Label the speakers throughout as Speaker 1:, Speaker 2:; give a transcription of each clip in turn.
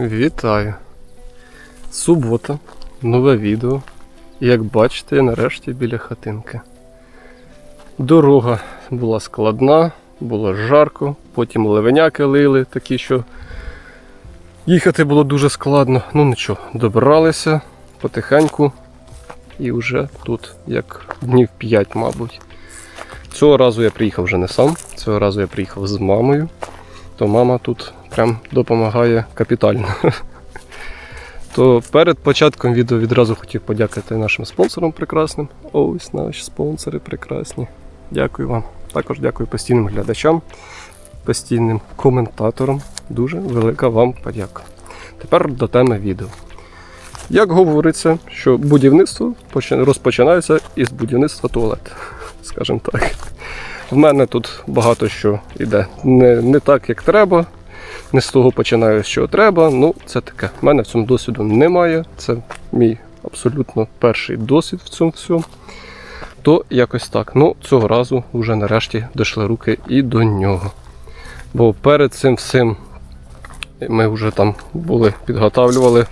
Speaker 1: Вітаю! Субота, нове відео. Як бачите, я нарешті біля хатинки. Дорога була складна, було жарко, потім ливеняки лили, такі, що їхати було дуже складно. Ну нічого, добралися потихеньку і вже тут, як днів 5, мабуть. Цього разу я приїхав вже не сам, цього разу я приїхав з мамою то мама тут прям допомагає капітально. То перед початком відео відразу хотів подякувати нашим спонсорам прекрасним. Ось наші спонсори прекрасні. Дякую вам. Також дякую постійним глядачам, постійним коментаторам. Дуже велика вам подяка. Тепер до теми відео. Як говориться, що будівництво розпочинається із будівництва туалету, скажімо так. В мене тут багато що йде не, не так, як треба. Не з того починаю, що треба. Ну, це таке. У мене в цьому досвіду немає. Це мій абсолютно перший досвід в цьому всьому. То якось так. Ну, цього разу вже нарешті дійшли руки і до нього. Бо перед цим всім ми вже там були, підготавлювали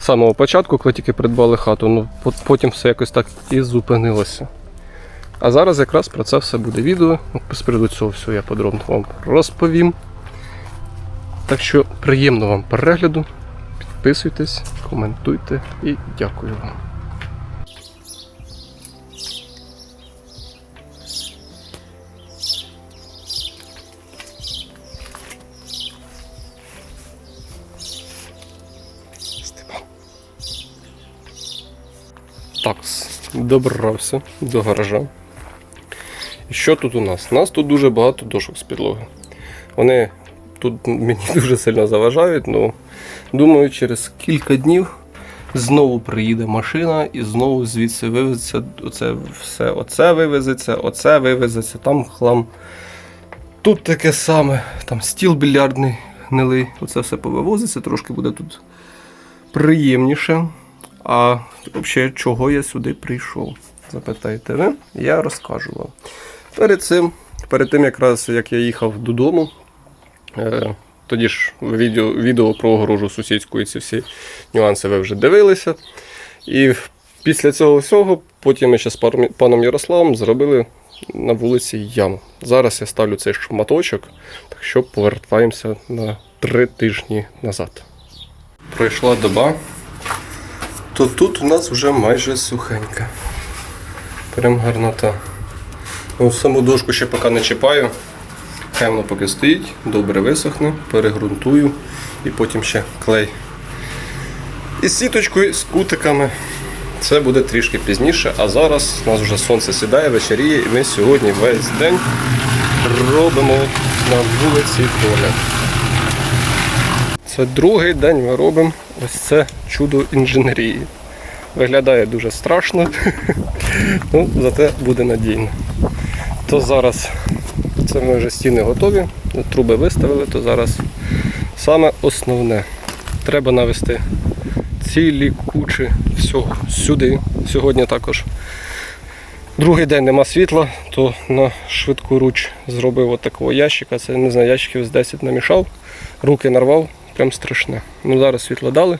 Speaker 1: з самого початку, коли тільки придбали хату. Ну, потім все якось так і зупинилося. А зараз якраз про це все буде відео. З цього всього я подробно вам розповім. Так що приємного вам перегляду. Підписуйтесь, коментуйте і дякую вам. Так, добрався до гаража. І що тут у нас? У нас тут дуже багато дошок з підлоги. Вони тут мені дуже сильно заважають, але думаю, через кілька днів знову приїде машина і знову звідси вивезеться оце все. Оце вивезеться, оце вивезеться, там хлам. Тут таке саме, там стіл більярдний гнилий, оце все повивозиться, трошки буде тут приємніше. А взагалі, чого я сюди прийшов? Запитаєте ви? Я розкажу вам. Перед цим, перед тим, якраз як я їхав додому, е, тоді ж відео, відео про огорожу сусідську і ці всі нюанси ви вже дивилися. І після цього всього, потім ми ще з паном Ярославом зробили на вулиці яму. Зараз я ставлю цей шматочок, так що повертаємося на три тижні назад. Пройшла доба, то тут у нас вже майже сухенька. Прям гарнота. Ну, саму дошку ще поки не чіпаю. Хай воно поки стоїть, добре висохне, перегрунтую і потім ще клей. І з сіточкою, з кутиками. Це буде трішки пізніше, а зараз у нас вже сонце сідає, вечеріє, і ми сьогодні весь день робимо на вулиці туалет. Це другий день ми робимо ось це чудо інженерії. Виглядає дуже страшно, ну, зате буде надійно. То зараз це ми вже стіни готові, труби виставили, то зараз саме основне. Треба навести цілі кучі всього сюди. Сьогодні також другий день нема світла, то на швидку руч зробив от такого ящика. Це не знаю, ящиків з 10 намішав, руки нарвав, прям страшне. Ну зараз світло дали,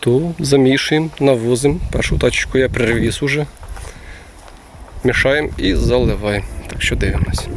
Speaker 1: то замішуємо, навозимо. Першу тачку я привіз уже. Мішаємо і заливаємо. Так що дивимось.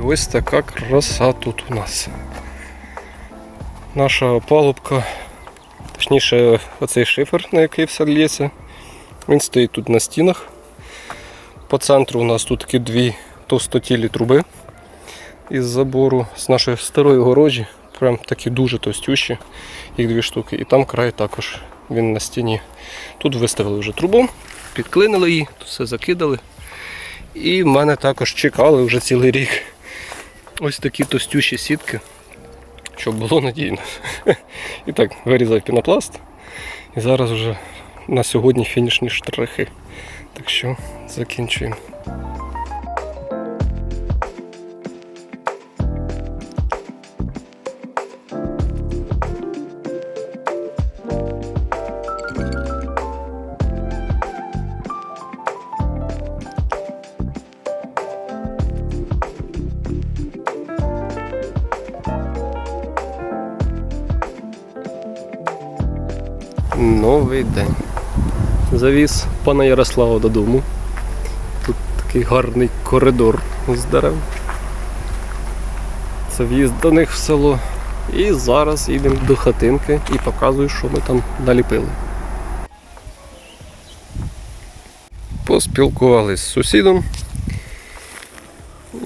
Speaker 1: І ось така краса тут у нас. Наша палубка, точніше, оцей шифер, на який все лється, він стоїть тут на стінах. По центру у нас тут такі дві товстотілі труби із забору з нашої старої огорожі. Прям такі дуже товстющі, їх дві штуки. І там край також він на стіні. Тут виставили вже трубу, підклинили її, тут все закидали. І мене також чекали вже цілий рік ось такі товстющі сітки, щоб було надійно. І так, вирізав пінопласт. І зараз вже на сьогодні фінішні штрихи. Так що закінчуємо. Новий день. Завіз пана Ярослава додому. Тут такий гарний коридор з дерев. Це в'їзд до них в село. І зараз їдемо до хатинки і показую, що ми там наліпили. Поспілкувалися з сусідом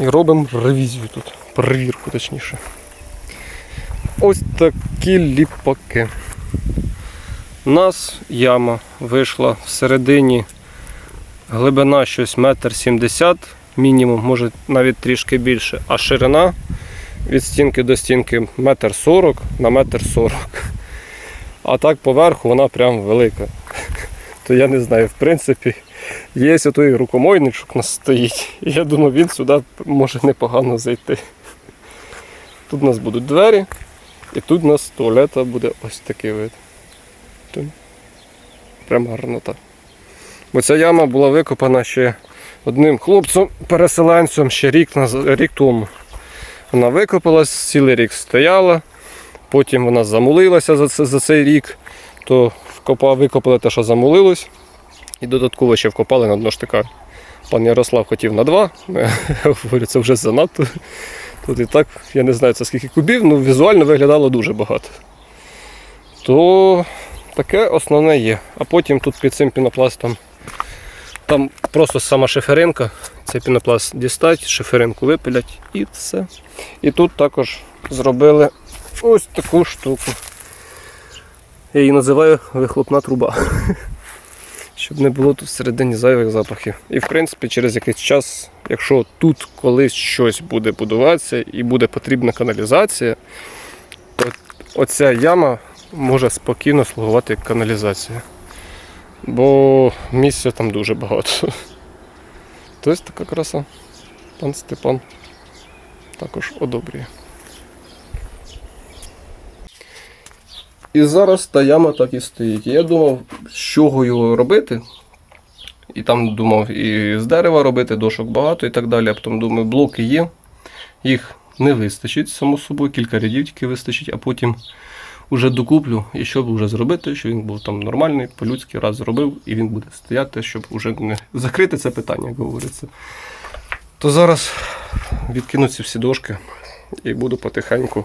Speaker 1: і робимо ревізію тут. Перевірку точніше. Ось такі ліпаки. У нас яма вийшла всередині глибина щось метр сімдесят, мінімум, може навіть трішки більше, а ширина від стінки до стінки метр сорок на метр сорок. А так поверху вона прям велика. То я не знаю, в принципі, є отой рукомойничок у нас стоїть. Я думаю, він сюди може непогано зайти. Тут у нас будуть двері, і тут у нас туалета буде ось такий вид. Тут Прям гарнота. Бо яма була викопана ще одним хлопцем, переселенцем ще рік, рік тому. Вона викопалась, цілий рік стояла, потім вона замулилася за, за цей рік, то вкопа, викопали те, що замулилось, і додатково ще вкопали на дно штика. Пан Ярослав хотів на два, я говорю, це вже занадто. Тут і так, я не знаю це скільки кубів, ну візуально виглядало дуже багато. То таке основне є. А потім тут під цим пінопластом там просто сама шиферинка, цей пінопласт дістать, шиферинку випилять і все. І тут також зробили ось таку штуку. Я її називаю вихлопна труба. Щоб не було тут всередині зайвих запахів. І в принципі через якийсь час, якщо тут колись щось буде будуватися і буде потрібна каналізація, то оця яма може спокійно слугувати як каналізація. Бо місця там дуже багато. Тобто така краса. Пан Степан також одобрює. І зараз та яма так і стоїть. Я думав, з чого його робити. І там думав і з дерева робити, дошок багато і так далі. А потім думаю, блоки є, їх не вистачить, само собою, кілька рядів тільки вистачить, а потім уже докуплю і щоб вже зробити, щоб він був там нормальний, по-людськи раз зробив, і він буде стояти, щоб вже не закрити це питання, як говориться. То зараз відкину ці всі дошки і буду потихеньку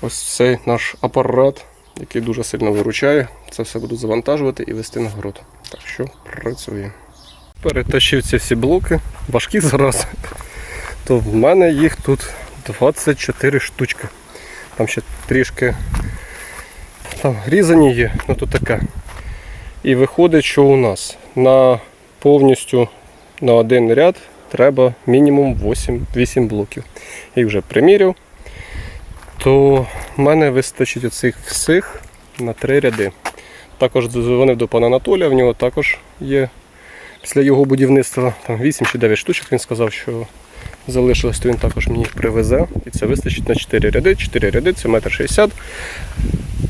Speaker 1: ось цей наш апарат, який дуже сильно виручає. Це все буду завантажувати і вести на город. Так що працює. Перетащив ці всі блоки, важкі зараз. То в мене їх тут 24 штучки. Там ще трішки там різані є, ну то таке. І виходить, що у нас на повністю на один ряд треба мінімум 8, 8 блоків. Їх вже приміряв, то в мене вистачить оцих всіх на три ряди. Також дзвонив до пана Анатолія, в нього також є після його будівництва там 8 чи 9 штучок. Він сказав, що залишилось, то він також мені їх привезе. І це вистачить на 4 ряди. 4 ряди це метр 60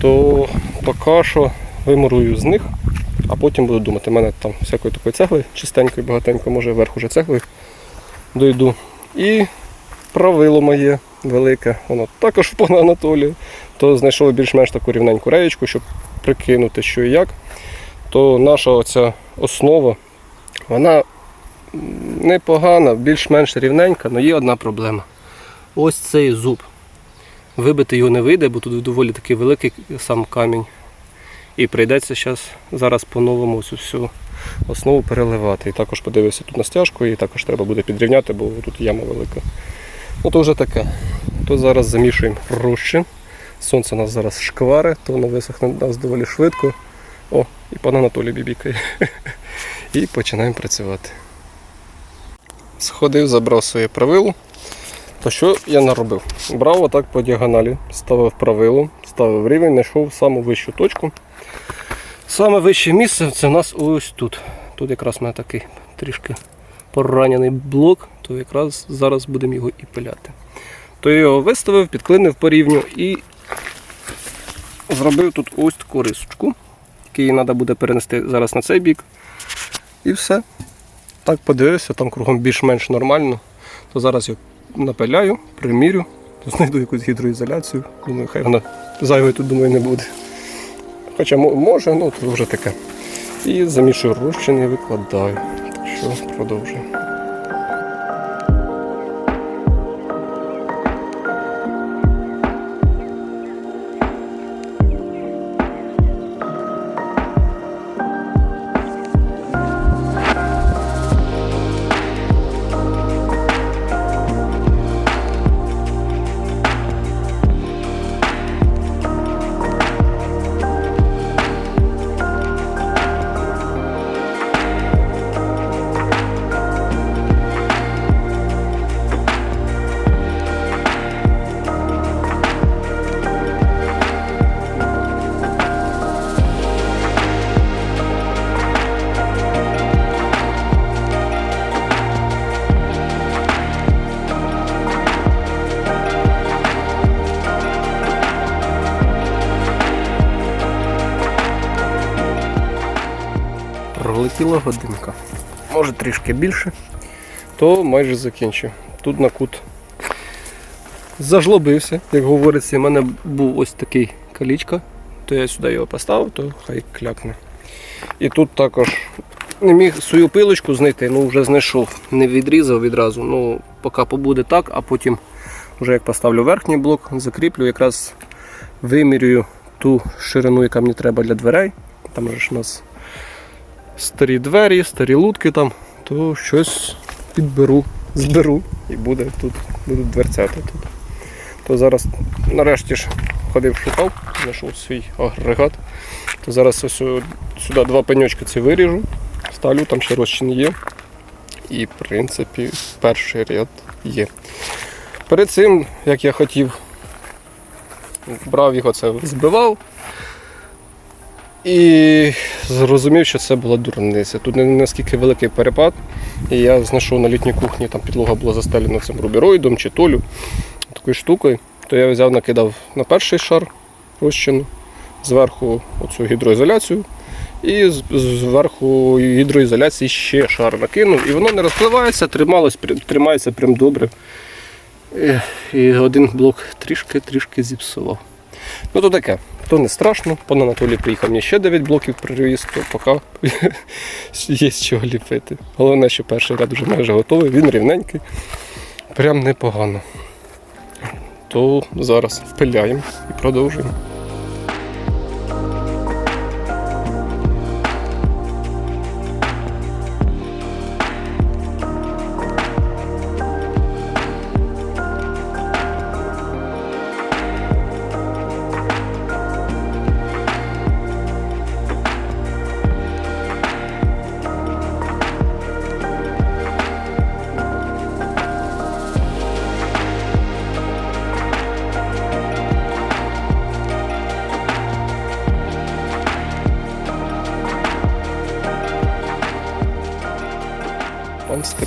Speaker 1: то поки що вимурую з них, а потім буду думати, У мене там всякої такої цегли, чистенької, багатенько, може вверх уже цегли дойду. І правило моє велике, воно також в пана Анатолія, то знайшов більш-менш таку рівненьку реєчку, щоб прикинути, що і як. То наша оця основа, вона м, непогана, більш-менш рівненька, але є одна проблема. ось цей зуб. Вибити його не вийде, бо тут доволі такий великий сам камінь. І прийдеться зараз, зараз по-новому цю всю основу переливати. І також подивився тут на стяжку, і також треба буде підрівняти, бо тут яма велика. Ну то вже таке. То зараз замішуємо розчин. Сонце у нас зараз шквари, то воно висохне нас доволі швидко. О, і пан Анатолій бібікає. І починаємо працювати. Сходив, забрав своє правило. То що я наробив? Брав отак по діагоналі, ставив правило, ставив рівень, знайшов саму вищу точку. Саме вище місце це у нас ось тут. Тут якраз у мене такий трішки поранений блок, то якраз зараз будемо його і пиляти. То я його виставив, підклинив по рівню і зробив тут ось таку рисочку. Її треба буде перенести зараз на цей бік. І все. Так подивився, там кругом більш-менш нормально. То зараз я напиляю, примірю, то знайду якусь гідроізоляцію. Думаю, хай вона зайвої тут думаю не буде. Хоча може, ну то вже таке. І замішую розчин і викладаю. Що продовжуємо. Годинка. Може трішки більше, то майже закінчив. Тут на кут зажлобився, як говориться, у мене був ось такий калічка, то я сюди його поставив, то хай клякне. І тут також не міг свою пилочку знайти, ну вже знайшов, не відрізав відразу. Ну, поки побуде так, а потім, вже як поставлю верхній блок, закріплю, якраз вимірюю ту ширину, яка мені треба для дверей. Там же ж у нас старі двері, старі лутки там, то щось підберу, зберу і буде тут, будуть дверцята тут. То зараз нарешті ж ходив, шукав, знайшов свій агрегат. То зараз сюди два пеньочки ці виріжу, ставлю, там ще розчин є. І в принципі перший ряд є. Перед цим, як я хотів, брав його це збивав, і зрозумів, що це була дурниця. Тут не наскільки великий перепад. І я знайшов на літній кухні, там підлога була застелена цим рубіроїдом чи толю, такою штукою. То я взяв, накидав на перший шар розчину, зверху оцю гідроізоляцію. І зверху гідроізоляції ще шар накинув. І воно не розпливається, трималось, тримається прям добре. І, один блок трішки-трішки зіпсував. Ну то таке, то не страшно. Пан Анатолій приїхав мені ще 9 блоків привіз, то поки є з чого ліпити. Головне, що перший ряд вже майже готовий, він рівненький, прям непогано. То зараз впиляємо і продовжуємо.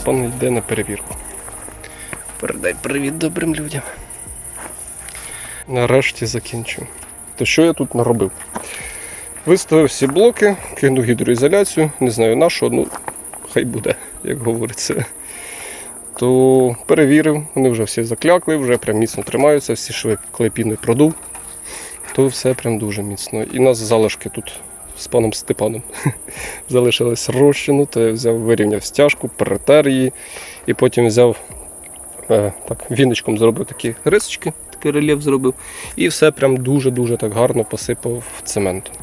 Speaker 1: Пан йде на перевірку. Передай привіт добрим людям. Нарешті закінчив. То що я тут наробив? Виставив всі блоки, кинув гідроізоляцію, не знаю на що, ну хай буде, як говориться. То перевірив, вони вже всі заклякли, вже прям міцно тримаються, всі шви клепіни продув. То все прям дуже міцно. І нас залишки тут з паном Степаном залишилось розчину, то я взяв, вирівняв стяжку, перетер її, і потім взяв е, так, віночком зробив такі рисочки, такий рельєф зробив. І все прям дуже-дуже так гарно посипав цементом.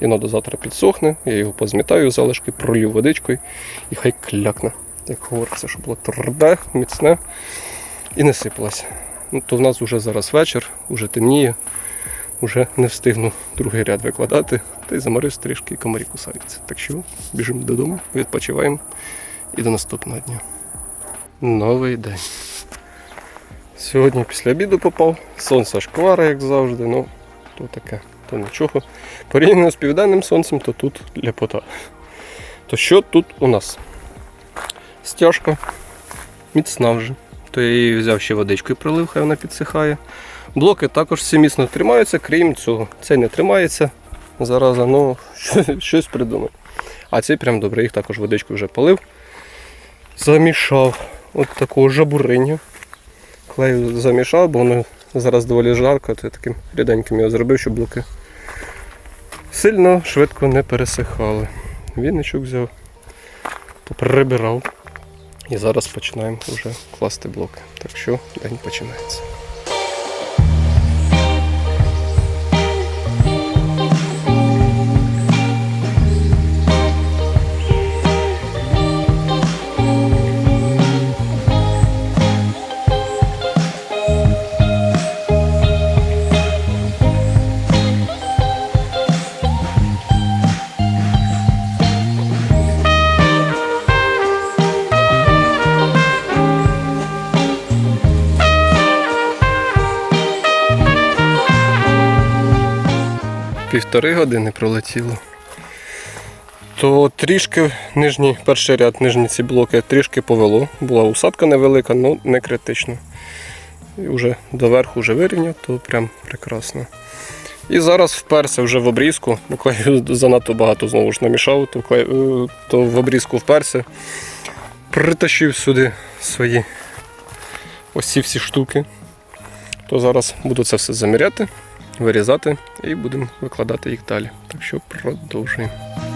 Speaker 1: І воно до завтра підсохне, я його позмітаю залишки, пролью водичкою і хай клякне. Як говориться, щоб було тверде, міцне і не сипалося. Ну, то в нас вже зараз вечір, вже темніє, вже не встигну другий ряд викладати, та й заморив трішки і комарі кусаються. Так що біжимо додому, відпочиваємо і до наступного дня. Новий день. Сьогодні після обіду попав, сонце шквара, як завжди, ну то таке, то нічого. Порівняно з південним сонцем, то тут ляпота. То що тут у нас? Стяжка міцна вже. То я її взяв ще водичкою пролив, хай вона підсихає. Блоки також всі міцно тримаються, крім цього. Цей не тримається. Зараза, ну щось, щось. А цей прям добре, їх також водичкою вже полив. Замішав от такого жабуриння. Клею замішав, бо воно зараз доволі жарко, то я таким ріденьким його зробив, щоб блоки сильно швидко не пересихали. Вінничок взяв, поприбирав. І зараз починаємо вже класти блоки. Так що день починається. Півтори години пролетіло. То трішки нижній, перший ряд, нижні ці блоки трішки повело. Була усадка невелика, але не критично. І вже доверху вже вирівняв, то прям прекрасно. І зараз вперся вже в обрізку. Ну, клею занадто багато знову ж намішав, то, е, то в обрізку вперся. Притащив сюди свої ось ці всі штуки. То зараз буду це все заміряти, вирізати і будемо викладати їх далі. Так що продовжуємо.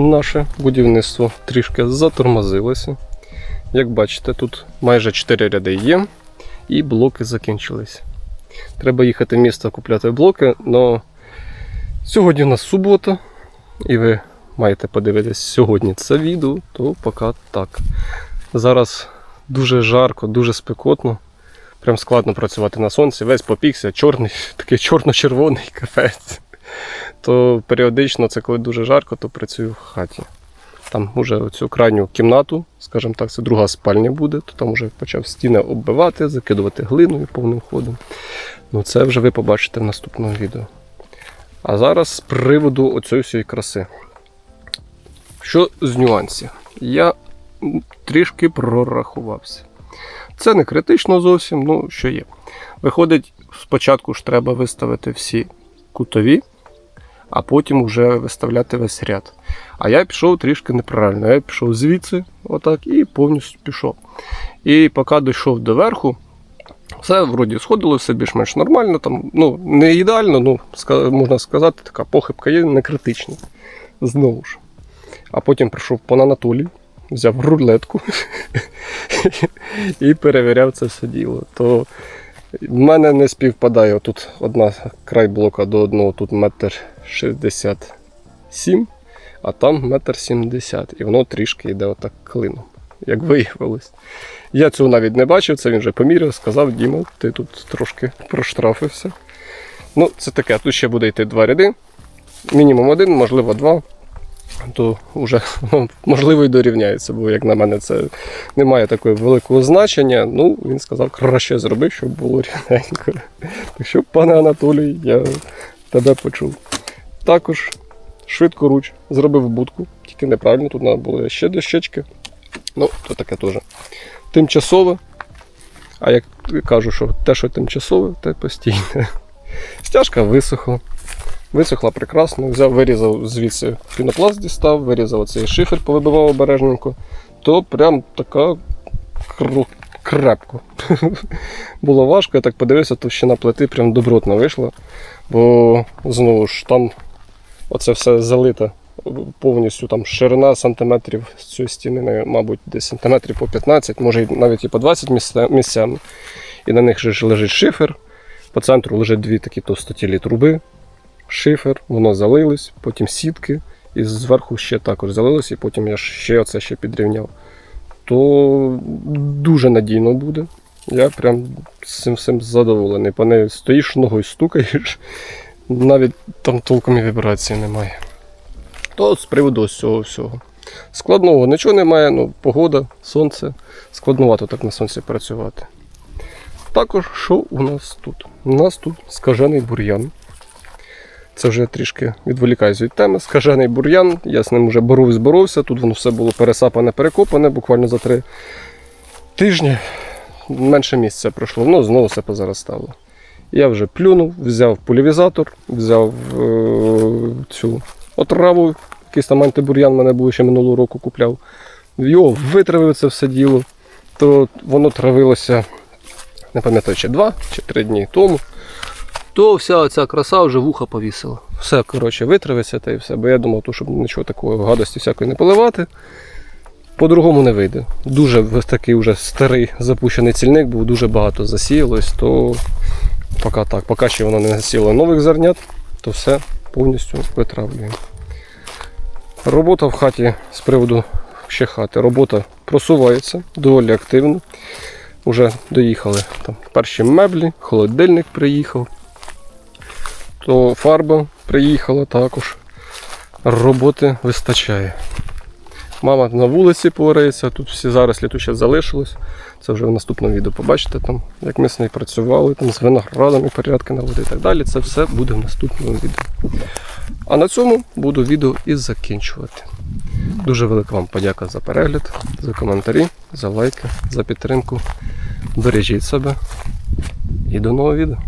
Speaker 1: Наше будівництво трішки затормозилося. Як бачите, тут майже 4 ряди є, і блоки закінчились. Треба їхати в місто купляти блоки, але сьогодні у нас субота, і ви маєте подивитись сьогодні це відео, то поки так. Зараз дуже жарко, дуже спекотно. Прям складно працювати на сонці, весь попікся, чорний, такий чорно-червоний кафець то періодично, це коли дуже жарко, то працюю в хаті. Там вже оцю крайню кімнату, скажімо так, це друга спальня буде, то там вже почав стіни оббивати, закидувати глиною повним ходом. Ну це вже ви побачите в наступному відео. А зараз з приводу оцієї всієї краси. Що з нюансів? Я трішки прорахувався. Це не критично зовсім, ну що є. Виходить, спочатку ж треба виставити всі кутові, а потім вже виставляти весь ряд. А я пішов трішки неправильно. Я пішов звідси, отак, і повністю пішов. І поки дійшов до верху, Все вроді сходило, все більш-менш нормально. Там, ну, не ідеально, ну, можна сказати, така похибка є не критична. Знову ж. А потім прийшов пан Анатолій, взяв рулетку і перевіряв це все діло. То в мене не співпадає тут одна край блока до одного, тут метр шістдесят сім, а там метр сімдесят. І воно трішки йде отак клином, як виявилось. Я цього навіть не бачив, це він вже поміряв, сказав, Діма, ти тут трошки проштрафився. Ну, це таке, тут ще буде йти два ряди. Мінімум один, можливо, два. То вже можливо і дорівняється, бо як на мене це не має такого великого значення. Ну, він сказав, краще зроби, щоб було рівненько. Так що, пане Анатолій, я тебе почув. Також швидко руч зробив будку, тільки неправильно, тут треба було ще дощечки. Ну, то таке теж. Тимчасове. А як кажу, що те, що тимчасове, те постійне. Стяжка висохла. Висохла прекрасно. Взяв, вирізав звідси пінопласт дістав, вирізав цей шифер, повибивав обережненько. То прям така крепко. Було важко, я так подивився, товщина плити прям добротно вийшла. Бо знову ж там оце все залите повністю там ширина сантиметрів з цієї стіни, мабуть, десь сантиметрів по 15, може навіть і по 20 місця- місцями. І на них же лежить шифер. По центру лежать дві такі товстотілі труби. Шифер, воно залилось, потім сітки, і зверху ще також залилось, і потім я ще оце ще підрівняв. То дуже надійно буде. Я прям цим всім задоволений. По неї стоїш ногою стукаєш, навіть там толком і вібрації немає. То з приводу цього всього. Складного нічого немає, ну, погода, сонце. Складновато так на сонці працювати. Також, що у нас тут? У нас тут скажений бур'ян. Це вже трішки відволікаюсь від теми. Скажений бур'ян, я з ним вже боровся, боровся. Тут воно все було пересапане, перекопане, буквально за три тижні. Менше місяця пройшло, воно знову все позаростало. Я вже плюнув, взяв полівізатор, взяв е- цю отраву, якийсь там антибур'ян мене був ще минулого року купляв. Його витравив це все діло, то воно травилося, не пам'ятаю, чи два чи три дні тому. То вся ця краса вже вуха повісила. Все, коротше, витравиться та і все. Бо я думав, то, щоб нічого такого гадості всякої не поливати. По-другому не вийде. Дуже такий вже старий запущений цільник, був дуже багато засіялось, то поки так, поки ще воно не засіло нових зернят, то все повністю витравлюємо. Робота в хаті з приводу ще хати. Робота просувається доволі активно. Уже доїхали там перші меблі, холодильник приїхав, то фарба приїхала також. Роботи вистачає. Мама на вулиці порається, тут всі зарослі тут ще залишилось. Це вже в наступному відео побачите, там, як ми з нею працювали, там, з виноградами порядки наводити і так далі. Це все буде в наступному відео. А на цьому буду відео і закінчувати. Дуже велика вам подяка за перегляд, за коментарі, за лайки, за підтримку. Бережіть себе і до нового відео.